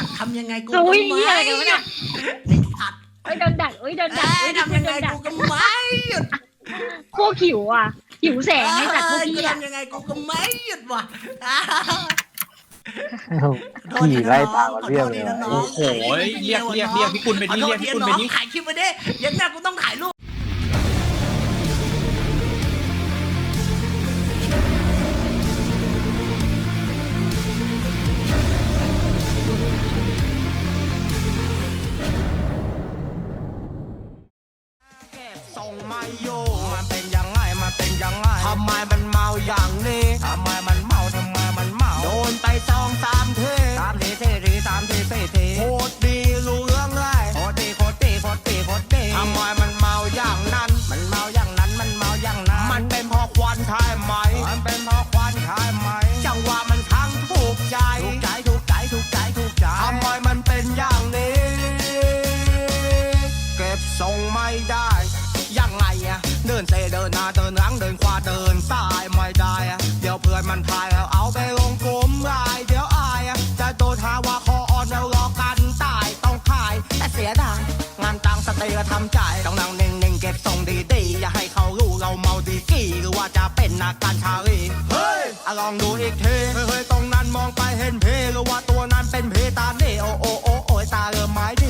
สัตว์ทำยังไงกูโอ้ยก็เหี้ยอะไรกันวะเนี่ย ไอ้สัตว์เอ้ยโดนดักเอ้ยโดนดัเอ้กยเอ้ยทำยังไงโดนดักกูก็ไม่หยุดพวกหิวอะหิวแสงให้สัตว์พวกเอ้ยพี่อะทำยังไงกูก็ไม่หยุดว่ะอ้าวขี่ไล่ตามมาเรียบเลยขอโทษทีนะน้งโอ้โหเรียกเรียกเรียกพี่กุลไปขอดิโทเรีษยกทีพี่กุลน้ไปองดิถ่ายคลิปมาดิอยังไงกูต้องถ่ายรูป ส่งมาโยมันเป็นยังไงมันเป็นยังไงทำไมมันเมาอย่างนี้ทำไมมันเมาทำไมมันเมาโดนไปสองสามทีสามทีสี่ทีสามทีสี่ทีโคตรดีรู้เรื่องเลยโคตรดีโคตรดีโคตรดีโคตรดีทำไมมันเมาอย่างนั้น มันเมาอย่างนั้นมันเมาอย่างนั้นมันเป็นพราะควันใช่ไหมมันเป็นพราะควันใช่ไหมจังหวะมันทั้งถูกใจถูกใจถูกใจถูกใจถูกใจทำไมมันเป็นอย่างนี้ เก็บทรงไม่ได้ เดินเซเดินหน้าเดินหลังเดินขวาเดินซ้ายไม่ได้อะเดี๋ยวเพื่อนมันพายแล้วเอาไปลงกลมรายเดี๋ยวอายอะจะโดนหาว่าคออ่อนแล้วรอกันตายต้องขายแต่เสียดายงานตังสเตย์ก็ทำใจต้องนั่งเน่งๆเก็บทรงดีๆอย่าให้เขารู้เราเมาดีกี่หรือว่าจะเป็นนักการชาลีเฮ้ยอะลองดูอีกทีเฮ้ยๆตรงนั้นมองไปเห็นเพหรือว่าตัวนั้นเป็นเพตาเน่โอโอโอโอยตาเริ่มไม้ดี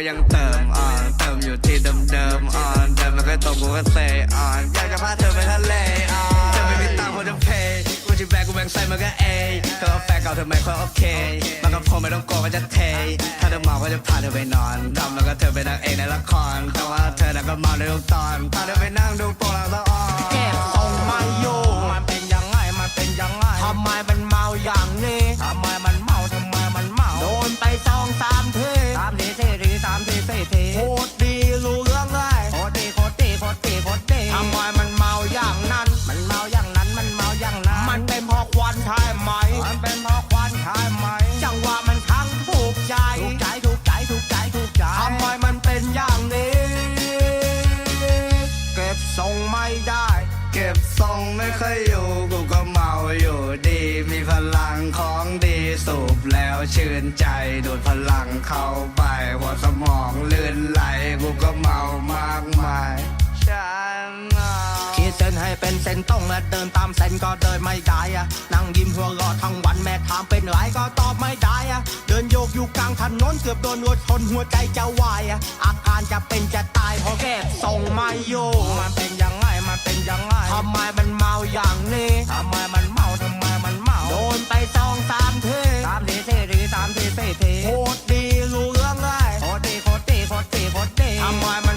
กูก็ยังเติมอะเติมอยู่ที่เดิมๆอะเดิมแล้วก็ตกกูก็เซอะอยากจะพาเธอไปทะเลอะเธอไม่มีตังค์คนจะเพย์กูจะแบกกูแบกใส่มันก็เอเธอเอาแฟนเก่าเธอไม่ค่อยโอเคมันก็พอไม่ต้องกลัวว่าจะเท ถ้าเธอเมาก็จะพาเธอไปนอนทำแล้วก็เธอเป็นนางเอกในละครแต่ว่าเธอน่ะก็เมาในทุกตอนพาเธอไปนั่งดูโปรหลังละอ่อนเก็บทรงไม่อยู่มันเป็นยังไงมันเป็นยังไงทำไมมันเมาอย่างนี้ทำไมมันเมาทำไมมันเมาโดนไปสองสามทีสามที ไม่เคยอยู่กูก็เมาอยู่ดี มีพลังของดีสูบแล้วชื่นใจดูดพลังเข้าไปหัวสมองลื่นไหลกูก็เมามากมายฉันอะขีดเส้นให้เป็นเส้นตรงและเดินตามเส้นก็เดินไม่ได้อะนั่งยิ้มหัวเรอทั้งวันแม่ถามเป็นไรก็ตอบไม่ได้อะเดินโยกอยู่กลางถนนเกือบโดนรถชนหัวใจจะวายอะอาการจะเป็นจะตายเพราะแก็บส่งไม่อยู่ I'm